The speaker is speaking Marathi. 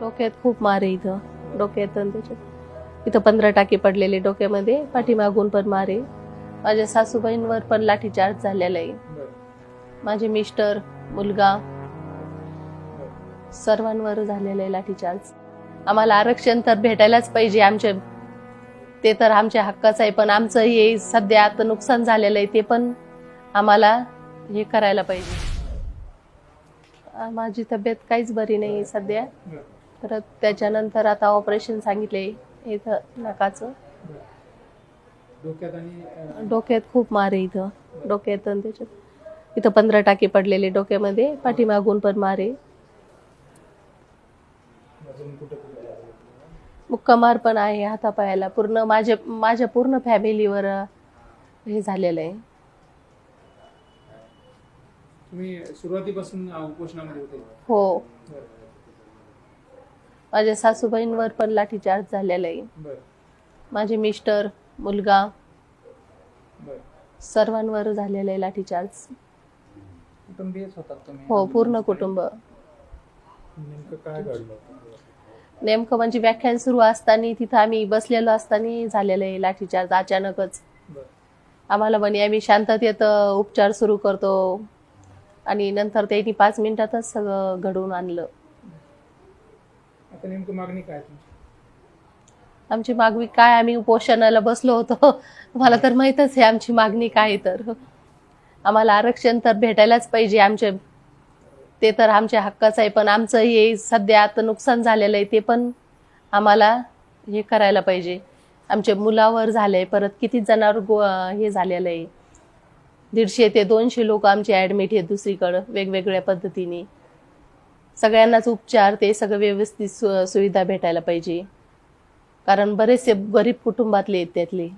डोक्यात खूप मार आहे इथं. डोक्यात आणि त्याच्यात. इथं पंधरा टाके पडलेले डोक्यामध्ये. पाठीमागून पण मार. आहे माझ्या सासूबाईंवर पण लाठीचार्ज झालेला आहे. माझे मिस्टर मुलगा सर्वांवर झालेलं आहे लाठीचार्ज. आम्हाला आरक्षण तर भेटायलाच पाहिजे आमच्या ते तर आमच्या हक्काचं आहे पण आमचं हे सध्या आता नुकसान झालेलं आहे ते पण आम्हाला हे करायला पाहिजे. माझी तब्येत काहीच बरी नाही सध्या. परत त्याच्यानंतर आता ऑपरेशन सांगितले इथं नाकाचं. डोक्यात आणि अं, डोक्यात खूप मार आहे इथं. डोक्यात आणि त्याच्यात. इथं पंधरा टाके पडलेले डोक्यामध्ये पाठीमागून पण मार आहे? मुक्कामार पण आहे हातापायाला. पूर्ण माझ्या माझ्या पूर्ण फॅमिलीवर हे झालेलं आहे. तुम्ही सुरुवातीपासून अं, उपोषणामध्ये होते? हो. माझ्या सासूबाईंवर पण लाठीचार्ज झालेला आहे. माझे मिस्टर मुलगा सर्वांवर झालेला आहे लाठीचार्ज. हो पूर्ण कुटुंब. नेमकं म्हणजे व्याख्यान सुरू असताना तिथं आम्ही बसलेलो असताना झालेलं आहे लाठीचार्ज अचानकच. आम्हाला म्हणे आम्ही शांततेत उपचार सुरू करतो. आणि नंतर त्यांनी पाच मिनिटातच सगळं घडवून आणलं. आता नेमकी मागणी काय तुमची? आमची मागणी काय? आम्ही उपोषणाला बसलो होतो. मला तर माहीतच आहे आमची मागणी काय आहे तर. आम्हाला आरक्षण तर भेटायलाच पाहिजे आमचे. ते तर आमच्या हक्काचं आहे पण आमचं हे सध्या आता नुकसान झालेलं आहे ते पण आम्हाला हे करायला पाहिजे. आमच्या मुलावर झालंय परत किती जणांवर गो- हे झालेलं आहे. दीडशे ते दोनशे लोक आमचे ॲडमिट आहेत दुसरीकडं वेगवेगळ्या पद्धतीने. सगळ्यांनाच उपचार ते सगळं व्यवस्थित सु सुविधा भेटायला पाहिजे. कारण बरेचसे गरीब कुटुंबातले आहेत त्यातले.